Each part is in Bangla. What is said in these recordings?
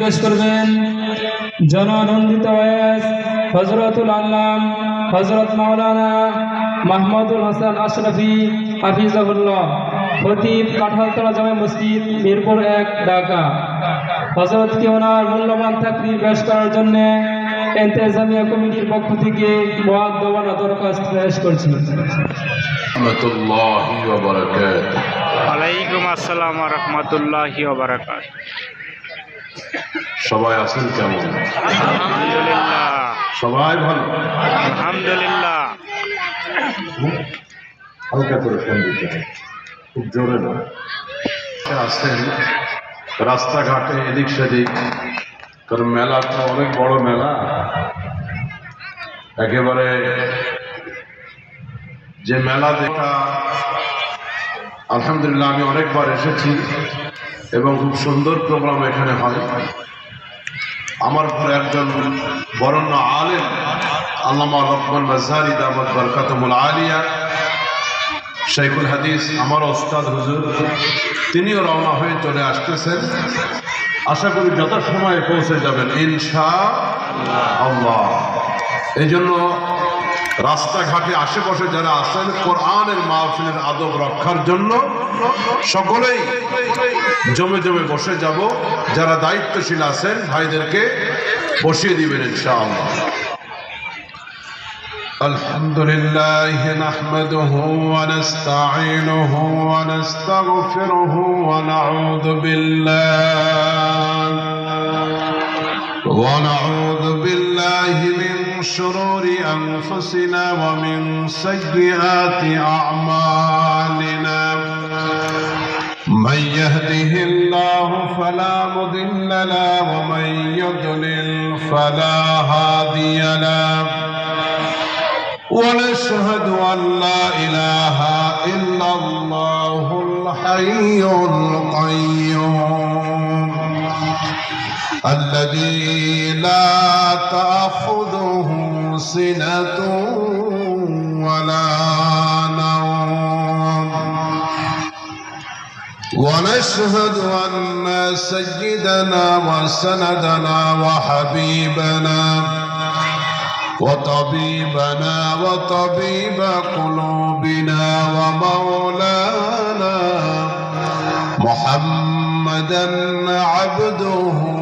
পেশ করবেন জননন্দিত ওয়েস হজরতুল আল্লাম হজরত মাওলানা মাহমুদুল হাসান আশরাফি হাফিজাহুল্লাহ খতিব কাঠালতলা জামে মসজিদ মিরপুর এক ঢাকা। হজরতকে ওনার মূল্যবান থাকি পেশ করার জন্য এন্তেজামিয়া কমিটির পক্ষ থেকে মহাদ্দবানা দরখাস্ত পেশ করছি? আলাইকুম আসসালাম রহমতুল্লাহ সবাই আছেন কেমন? সবাই ভালো? আলহামদুলিল্লাহ। হালকা করে ফোন দিতে খুব জোরে না। আছেন রাস্তাঘাটে এদিক সেদিক। কারণ মেলা তো অনেক বড় মেলা। একেবারে যে মেলা দেখা আলহামদুলিল্লাহ আমি অনেকবার এসেছি। এবং খুব সুন্দর প্রোগ্রাম এখানে হয়। আমার ঘরে একজন বরণ্য আলেম, আল্লামা রহমান মাজারি দামদ বরকাতমুল আলিয়া, শাইখুল হাদিস, আমার ওস্তাদ হুজুর, তিনিও রওনা হয়ে চলে আসতেছেন। আশা করি যত সময়ে পৌঁছে যাবেন, ইনশা আল্লাহ। এই জন্য রাস্তাঘাটে আশেপাশে যারা আছেন কোরআনের মাহফিলের আদব রক্ষার জন্য সকলেই জমে জমে বসে যাব যারা দায়িত্বশীল আছেন ভাইদেরকে বসিয়ে দিবেন ইনশাআল্লাহ الحمد لله نحمده ونستعينه ونستغفره ونعوذ بالله ونعوذ بالله من شرور أنفسنا ومن سيئات أعمالنا. من يهده الله فلا مضل له ومن يضلل فلا هادي له. ونشهد أن لا إله إلا الله الحي القيوم. الذي لا تأخذه سنة ولا نوم. ونشهد أن سيدنا وسندنا وحبيبنا وطبيبنا وطبيب قلوبنا ومولانا محمدا عبده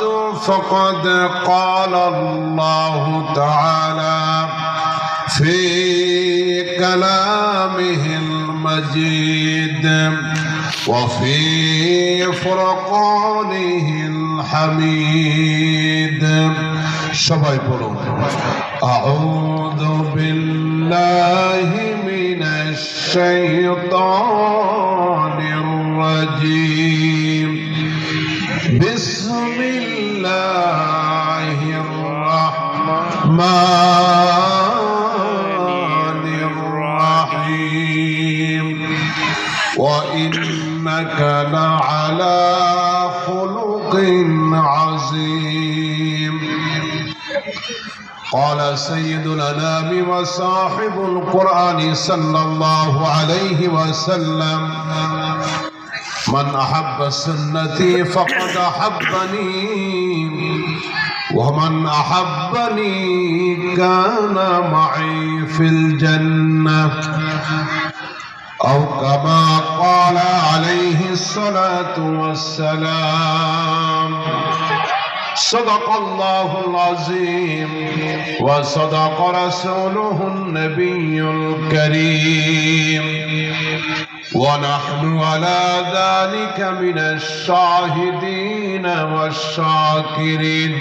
بعد فقد قال الله تعالى في كلامه المجيد وفي فرقانه الحميد সবাই বলুন أعوذ بالله من الشيطان الرجيم بسم الرحمن الرحيم. وإنك لعلى خلق عظيم. قال سيد الأنام وصاحب القرآن صلى الله عليه وسلم من أحب سنتي فقد أحبني ومن أحبني كان معي في الجنة أو كما قال عليه الصلاة والسلام. صدق الله العظيم وصدق رسوله النبي الكريم. ونحن على ذلك من الشاهدين والشاكرين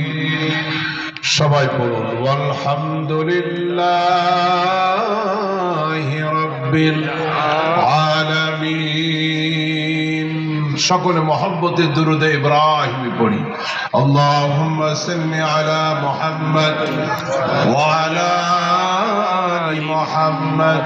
সবাই বলুন আলহামদুলিল্লাহ রব্বিল আলামিন সকলে মহব্বতে দুরুদে ইব্রাহিম পড়ি আল্লাহুম্মা সাল্লি আলা মুহাম্মদ ওয়া আলা আলি মুহাম্মদ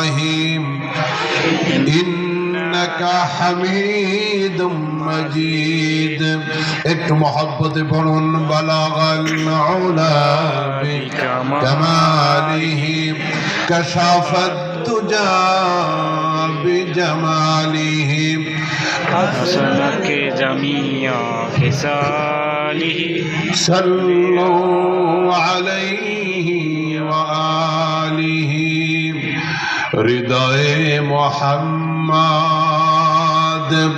حميد مجيد ایک محبت پڑھن بلغ العلا بكماله كشف الدجى بجماله حسنك جميع خصاله صلوا عليه وآله رضاء محمد দেব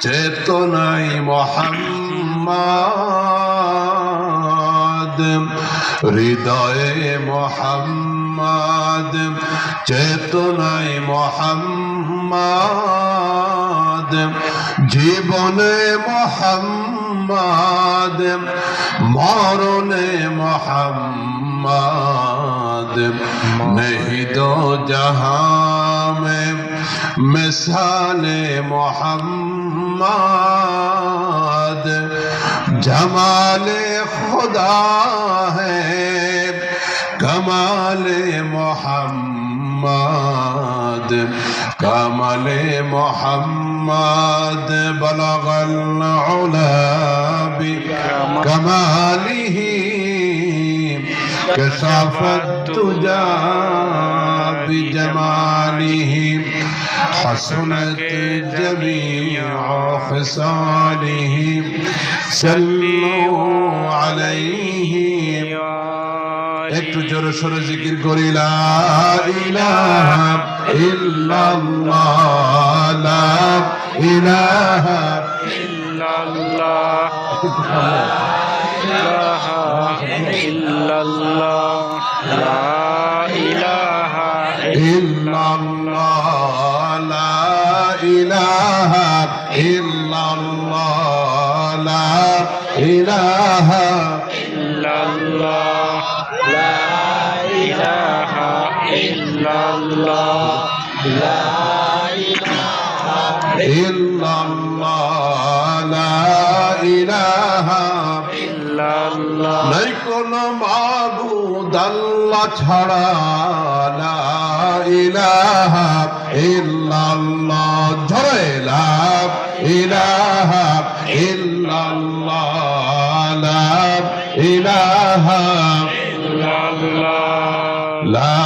চেতনাই মহাম্মাদ। হৃদয়ে মহাম্মাদ চেতনাই মহাম্মাদ। জীবনে মহাম্মাদ মরণে মহাম্মাদ। নেহি দো জহাম مثال محمد۔ جمال خدا ہے۔ کمال محمد۔ کمال محمد بلغ العلا کمالی کسافت تجا بجماله حسنت جميع خصاله صلوا عليه একটু জোরে সরে জিকির করি লা ইলাহা ইল্লাল্লাহ লা ইলাহা إلا الله لا إله إلا الله لا إله إلا ইল্লাল্লাহ ইলাহা ইল্লাল্লাহ। লা ইলাহা ইল্লাল্লাহ। লা ইলাহা ইল্লাল্লাহ। লা ইলাহা ইল্লাল্লাহ নাই কোনো মাবুদ আল্লাহ ছাড়া। লা ইলাহা ইল্লাল্লাহ। ঝরে লা ইলাহা লা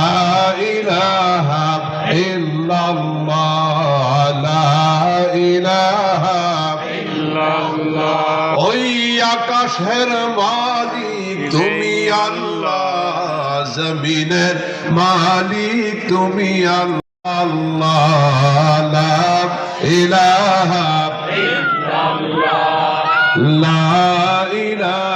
ইলাহা ইল্লাল্লাহ। লা ইলাহা ইল্লাল্লাহ। আকাশের মালিক তুমি আল্লাহ। জমিনের মালিক তুমি আল্লাহ। লা ইলাহা লা ইলাহা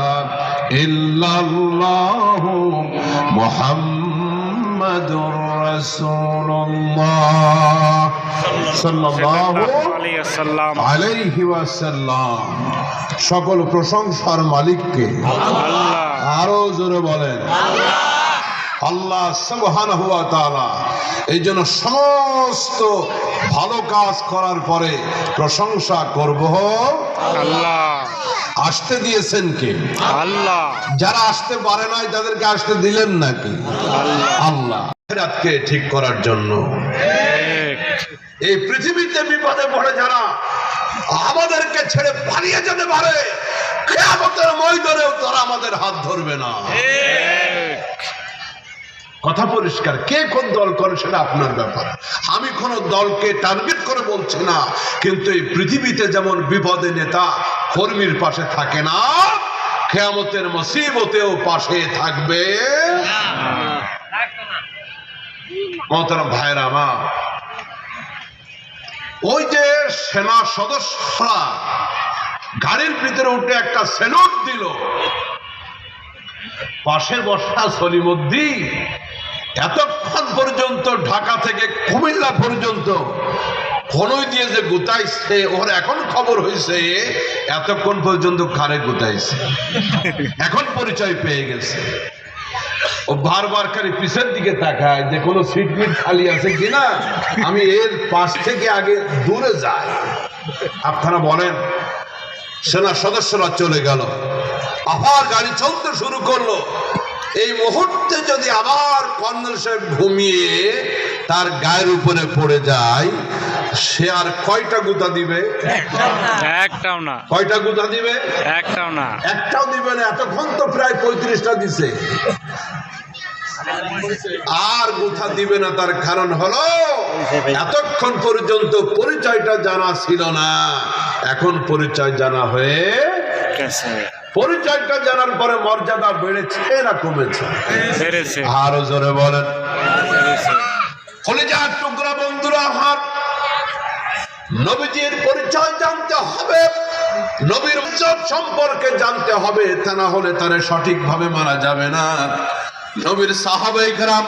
ইল্লাল্লাহ মুহাম্মাদুর রাসূলুল্লাহ সাল্লাল্লাহু আলাইহি ওয়াসাল্লাম। সকল প্রশংসার মালিককে আল্লাহ। আরও জোরে বলেন। আল্লাহ। সুবহানাহু ওয়া তাআলা এই জন্য সমস্ত ভালো কাজ করার পরে প্রশংসা করব। আল্লাহ। আসতে দিয়েছেন কে? আল্লাহ। যারা আসতে পারে নাই তাদেরকে আসতে দিলেন নাকি? আল্লাহ। রাতকে ঠিক করার জন্য। এই পৃথিবীতে বিপদে পড়ে যারা আমাদেরকে ছেড়ে পালিয়ে যেতে পারে কেয়ামতের ময়দানেও তারা আমাদের হাত ধরবে না। কথা পরিষ্কার। কে কোন দল করে সেটা আপনার ব্যাপার। আমি কোন দলকে টার্গেট করে বলছি না, কিন্তু এই পৃথিবীতে যেমন বিপদে নেতা কর্মীর পাশে থাকে না খেয়ামতের মসিবতেও পাশে থাকবে। মহতরম ভাইরা আমার, ওই যে সেনা সদস্যরা গাড়ির ভিতরে উঠে একটা সেলুট দিল। পাশে বসা সলিমুদ্দিন এতক্ষণ পর্যন্ত ঢাকা থেকে কুমিল্লা পর্যন্ত ফোনই দিয়ে যে গুতাইছে, ওর এখন খবর হয়েছে এতক্ষণ পর্যন্ত কারে গুতাইছে? এখন পরিচয় পেয়ে গেছে। ও বারবার খালি পিছের দিকে তাকায় যে কোনো সিট মিট খালি আছে কিনা, আমি এর পাশ থেকে আগে দূরে যাই। আপনারা বলেন, সেনা সদস্যরা চলে গেল। আবার গাড়ি চলতে শুরু করল। এই মুহূর্তে যদি আবার কর্নেল সাহেব ঘুমিয়ে তার গায়ের উপরে পড়ে যায় সে আর কয়টা গুতা দিবে? একটাও না। কয়টা গুতা দিবে? একটাও না। একটাও দিবে না এতক্ষণ তো প্রায় পঁয়ত্রিশটা দিছে। আর গুথা দিবে না তার কারণ হলো এতক্ষণ পর্যন্ত পরিচয়টা জানা ছিল না। এখন পরিচয় জানা হয়ে গেছে। পরিচয়টা জানার পরে মর্যাদা বেড়েছে না কমেছে। আরও জোরে বলেন। বেড়েছে। টুকরা বন্ধুরা আমার নবীজির পরিচয় জানতে হবে। নবীর উৎসব সম্পর্কে জানতে হবে তা না হলে তারা সঠিকভাবে মারা যাবে না। নবীর সাহাবাই গ্রাম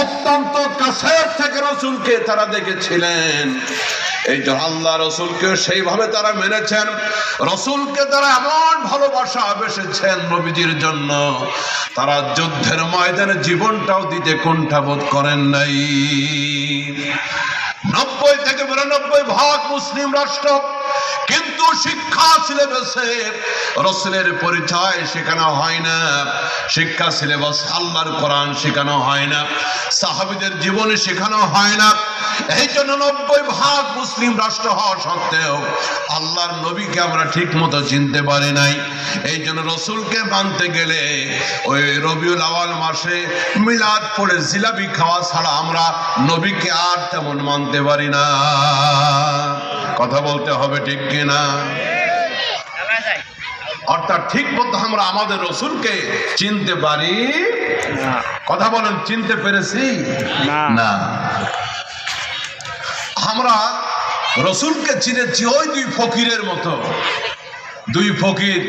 অত্যন্ত কাছের থেকে রসুলকে তারা দেখেছিলেন। এই যে আল্লাহ রসুলকে সেইভাবে তারা মেনেছেন, রসুলকে তারা এমন ভালোবাসা বেসেছেন নবীজির জন্য, তারা যুদ্ধের ময়দানে জীবনটাও দিতে কুণ্ঠাবোধ করেন নাই। নব্বই থেকে বিরানব্বই ভাগ মুসলিম রাষ্ট্র কিন্তু শিক্ষা সিলেবাসে রসুলের পরিচয় শেখানো হয় না। শিক্ষা সিলেবাস আল্লাহর কোরআন শেখানো হয় না। সাহাবিদের জীবনে শেখানো হয় না। এই জন্য নব্বই ভাগ মুসলিম রাষ্ট্র হওয়া সত্ত্বেও আল্লাহর নবীকে আমরা ঠিক মতো চিনতে পারি নাই। এই জন্য রসুলকে মানতে গেলে ওই রবিউল আওয়াল মাসে মিলাদ পড়ে জিলাপি খাওয়া ছাড়া আমরা নবীকে আর তেমন মানতে পারি না। কথা বলতে হবে ঠিক কিনা? অর্থাৎ ঠিক মতো আমরা আমাদের রসুলকে চিনতে পারি? কথা বলেন চিনতে পেরেছি? না। আমরা রসুলকে চিনেছি ওই দুই ফকিরের মতো। দুই ফকির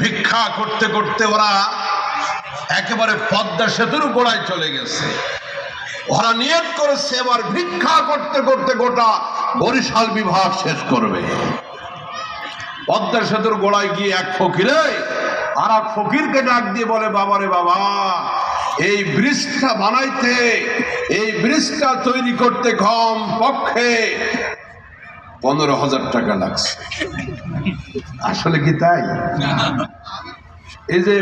ভিক্ষা করতে করতে ওরা একেবারে পদ্মা সেতুর গোড়ায় চলে গেছে। ওরা নিয়ত করেছে এবার ভিক্ষা করতে করতে গোটা বরিশাল বিভাগ শেষ করবে। পদ্মা সেতুর গোড়ায় গিয়ে এক ফকিরে আর এক ফকিরকে ডাক দিয়ে বলে বাবারে বাবা এই ব্রিজটা বানাইতে এই ব্রিজটা তৈরি করতে কম পক্ষে পনেরো হাজার টাকা লাগছে। আসলে কি তাই? এই যে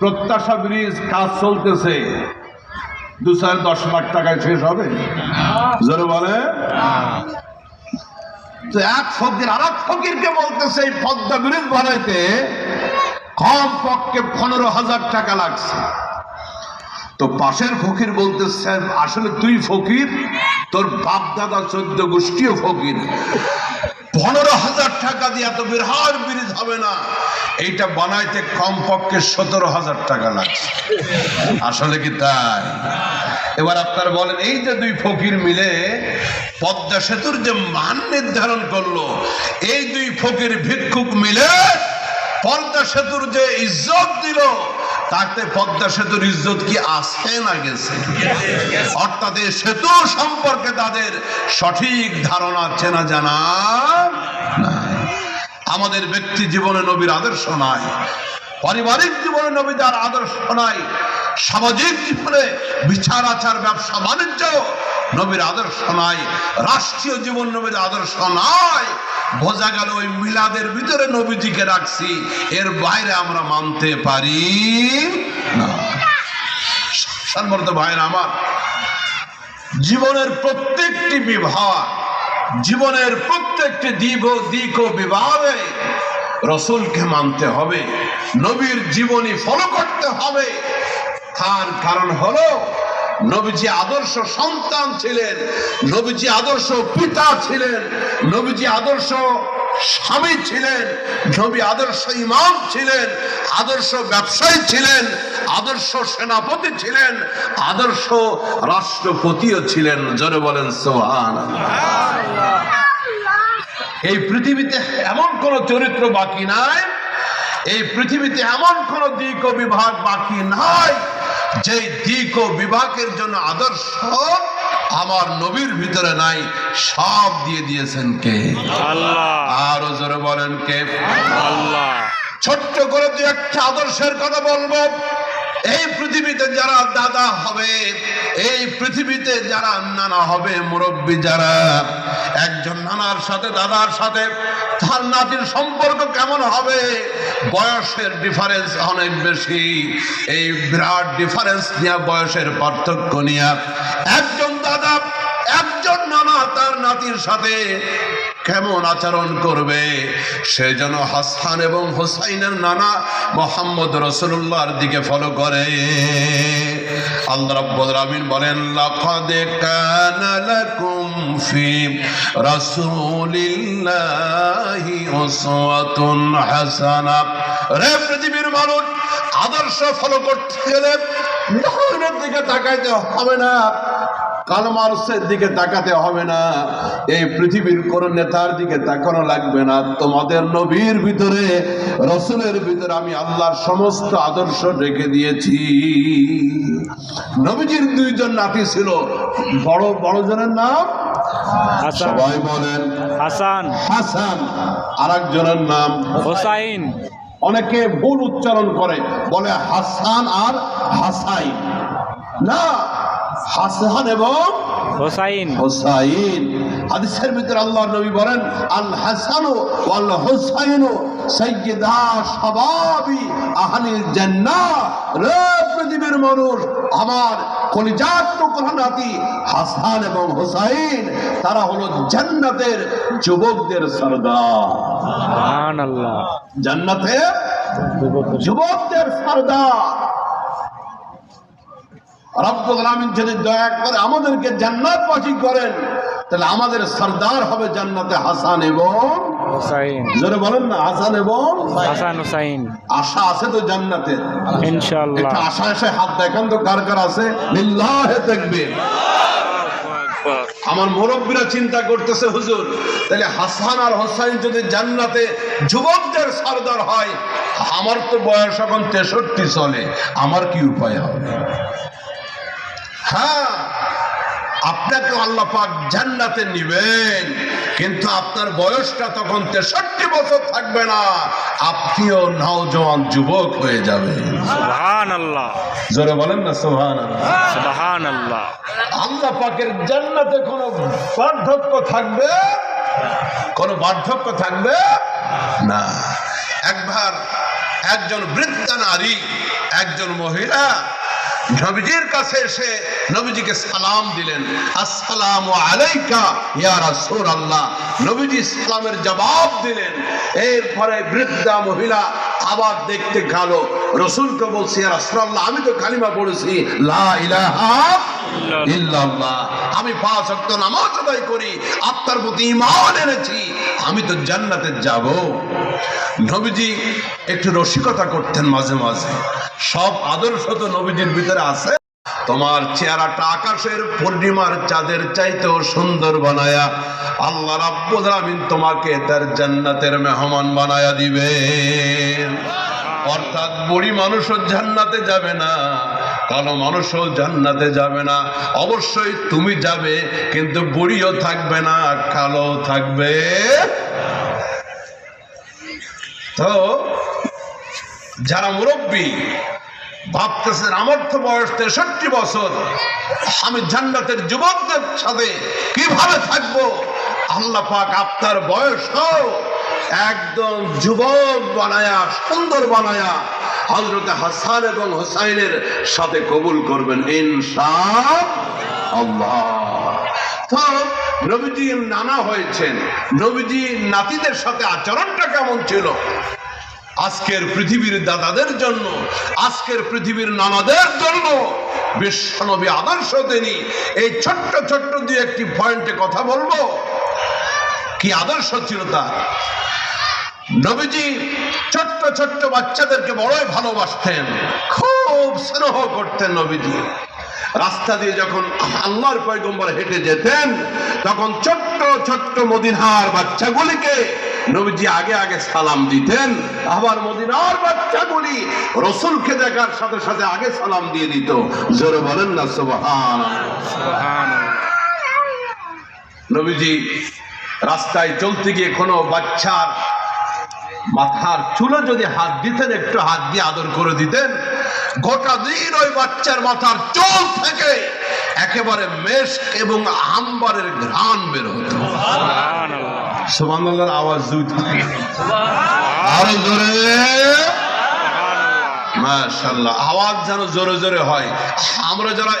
প্রত্যাশা ব্রিজ কাজ চলতেছে দু চার দশ লাখ টাকায় শেষ হবে? জোরে বলে। তো এক ফকির আর এক ফকিরকে বলতেছে, এই পদ্মা ব্রিজ বানাইতে কম পক্ষে পনেরো হাজার টাকা লাগছে। তো পাশের ফকির বলতেছে, আসলে তুই ফকির, তোর বাপ দাদা চোদ্দ গোষ্ঠীও ফকির। পনেরো হাজার টাকা দিয়ে এত বিরাট ব্রিজ হবে না। এইটা বানাইতে কম পক্ষে সতেরো হাজার টাকা লাগছে আসলে কি তাই? এবার আপনারা বলেন, এই যে দুই ফকির মিলে পদ্মা সেতুর যে মান নির্ধারণ করল, এই দুই ফকির ভিক্ষুক মিলে পদ্মা সেতুর যে ইজ্জত দিল, তাতে পদ্মা সেতুর ইজ্জত কি আছে না গেছে? অর্থাৎ এই সেতু সম্পর্কে তাদের সঠিক ধারণা চেনা জানা। আমাদের ব্যক্তি জীবনে নবীর আদর্শ নাই, পারিবারিক জীবনে নবী নবীদের আদর্শ নাই, সামাজিক জীবনে বিচার, আচার, ব্যবসা, বাণিজ্য নবীর আদর্শ নাই, রাষ্ট্রীয় জীবন নবীর আদর্শ নাই। বোঝা গেল ওই মিলাদের ভিতরে নবীজিকে রাখছি, এর বাইরে আমরা মানতে পারি না। সম্মানিত ভাইয়ের আমার, জীবনের প্রত্যেকটি বিভাগ জীবনের প্রত্যেকটি দিব দিক ও বিবাহে রসুলকে মানতে হবে, নবীর জীবনী ফলো করতে হবে। তার কারণ হলো, নবীজি আদর্শ সন্তান ছিলেন, নবীজি আদর্শ পিতা ছিলেন, নবীজি আদর্শ স্বামী ছিলেন, নবী আদর্শ ইমাম ছিলেন, আদর্শ ব্যবসায়ী ছিলেন, আদর্শ সেনাপতি ছিলেন, আদর্শ রাষ্ট্রপতিও ছিলেন। জোরে বলেন সোহান এই পৃথিবীতে এমন কোন চরিত্র বাকি নাই, এই পৃথিবীতে এমন কোন দিক ও বিভাগ বাকি নাই যে দিক ও বিভাগের জন্য আদর্শ আমার নবীর ভিতরে নাই সব দিয়ে দিয়েছেন কে? আল্লাহ। আরও জোরে বলেন কে? আল্লাহ। ছোট্ট করে দু একটা আদর্শের কথা বলব। এই পৃথিবীতে যারা দাদা হবে এই পৃথিবীতে যারা নানা হবে মুরব্বী যারা, একজন নানার সাথে, দাদার সাথে, তার নাতির সম্পর্ক কেমন হবে? বয়সের ডিফারেন্স অনেক বেশি। এই বিরাট ডিফারেন্স নিয়ে, বয়সের পার্থক্য নিয়ে, একজন দাদা, একজন নানা তার নাতির সাথে কেমন আচরণ করবে? সে যেন হাসান এবং হোসাইনের নানা মোহাম্মদ রসুল্লাহর দিকে ফলো করে। আল্লাহ রাব্বুল বলেন, লাকাদ কানা লাকুম ফি রাসূলিল্লাহি উসওয়াতুন হাসানা। রে পৃথিবীর মানুষ, আদর্শ ফলো করতে গেলে দিকে তাকাইতে হবে না। কালমার্সের দিকে তাকাতে হবে না। এই পৃথিবীর কোন নেতার দিকে তাকানো লাগবে না। তোমাদের নবীর ভিতরে রসুলের ভিতরে আমি আল্লাহর সমস্ত আদর্শ রেখে দিয়েছি। নবীজির দুইজন নাতি ছিল। বড় বড় জনের নাম? হাসান। সবাই বলেন হাসান। হাসান। আর একজনের নাম? হোসাইন। অনেকে ভুল উচ্চারণ করে। বলে হাসান আর হাসাইন। না হাসান এবং হোসাইন। হোসাইন। হাদিসের ভিতরে আল্লাহ নবী বলেন আল হাসানু ওয়াল হুসাইনু সাইয়্যিদা শাবাবি আহলিল জান্নাহ। রে পৃথিবীর মানুষ আমার কলিজাত টুকরা নাতি হাসান এবং হোসাইন তারা হলো জান্নাতের যুবকদের সরদার। সুবহান আল্লাহ জান্নাতের যুবকদের সরদার। রব্বুল আলামিন যদি দয়া করে আমাদেরকে জান্নাতবাসী করেন তাহলে আমাদের সরদার হবে জান্নাতে হাসান এবং জোরে বলেন না হাসান এবং হাসান হোসাইন। আশা আছে তো জান্নাতে? ইনশাআল্লাহ। আশা এসে হাত দেখান তো কার কার আছে? লিল্লাহে তাকবীর। আমার মুরব্বীরা চিন্তা করতেছে হুজুর তাহলে হাসান আর হোসাইন যদি জান্নাতে যুবকদের সর্দার হয় আমার তো বয়স এখন তেষট্টি চলে আমার কি উপায় হবে? হ্যাঁ আপনাকে আল্লাহ পাক জান্নাতে নিবেন কিন্তু আপনার বয়সটা তখন তেষট্টি বছর থাকবে না আপনিও নওজোয়ান যুবক হয়ে যাবেন। সুবহান আল্লাহ জোরে বলেন না সোহান সুবহান আল্লাহ আল্লাহ পাকের জান্নাতে কোনো বার্ধক্য থাকবে? কোনো বার্ধক্য থাকবে? না। একবার একজন বৃদ্ধা নারী একজন মহিলা নবীজির কাছে এসে নবীজিকে সালাম দিলেন। আসসালাম আলাইকা ইয়া রাসূলুল্লাহ। নবীজি সালামের জবাব দিলেন। এরপরে বৃদ্ধা মহিলা আবার দেখতে গেল। রসুলকে বলছি রাসুল্লাহ আমি তো কালিমা পড়েছি। আমি পাঁচ ওয়াক্ত নামাজ আদায় করি আপনার প্রতি ইমান এনেছি। আমি তো জান্নাতে যাব। নবীজি একটু রসিকতা করতেন মাঝে মাঝে। সব আদর্শ তো নবীজির ভিতরে আছে। তোমার চেহারাটা আকাশের পূর্ণিমার চাঁদের চাইতেও সুন্দর বানায়া, আল্লাহ রাব্বুল তোমাকে তার জান্নাতের মেহমান বানায়া দিবেন অর্থাৎ বুড়ি মানুষও জান্নাতে যাবে না, কালো মানুষও জান্নাতে যাবে না। অবশ্যই তুমি যাবে, কিন্তু বুড়িও থাকবে না কালো থাকবে। তো যারা মুরব্বী ভাবতেছেন আমার তো বয়স তেষট্টি বছর। আমি জান্নাতের যুবকদের সাথে কীভাবে থাকব? আল্লাহ পাক আপনার বয়স একদম যুবক বানায়া, সুন্দর বানায়া হজরতে হাসান এবং হোসাইনের সাথে কবুল করবেন ইনশা আল্লাহ তো নবীজি নানা হয়েছেন নবীজি নাতিদের সাথে আচরণটা কেমন ছিল? আজকের পৃথিবীর দাদাদের জন্য, আজকের পৃথিবীর নানাদের জন্য বিশ্বনবী আদর্শ তিনি। এই ছোট্ট ছোট্ট দুই একটি পয়েন্টে কথা বলব। কি আদর্শ ছিল তার? নবীজি ছোট্ট ছোট্ট বাচ্চাদেরকে বড়ই ভালোবাসতেন, খুব স্নেহ করতেন নবীজি। রাস্তা দিয়ে যখন আল্লাহর পয়গম্বর হেঁটে যেতেন, তখন ছোট্ট ছোট্ট মদিনহার বাচ্চাগুলিকে নবীজি আগে আগে সালাম দিতেন। আবার মদিনার বাচ্চাগুলি রসুলকে দেখার সাথে সাথে আগে সালাম দিয়ে দিত। জোরে বলেন না, সুবহানাল্লাহ। নবীজি রাস্তায় চলতে গিয়ে কোনো বাচ্চার মাথার চুলে যদি হাত দিতেন, একটু হাত দিয়ে আদর করে দিতেন, গোটা দিন ওই বাচ্চার মাথার চুল থেকে একেবারে মেষ এবং আম্বারের ঘ্রাণ বের হতো। সুবহানাল্লাহ আওয়াজ দুই আরও জোরে। মাসাল্লাহ আওয়াজ যেন জোরে জোরে হয়। আমরা যারা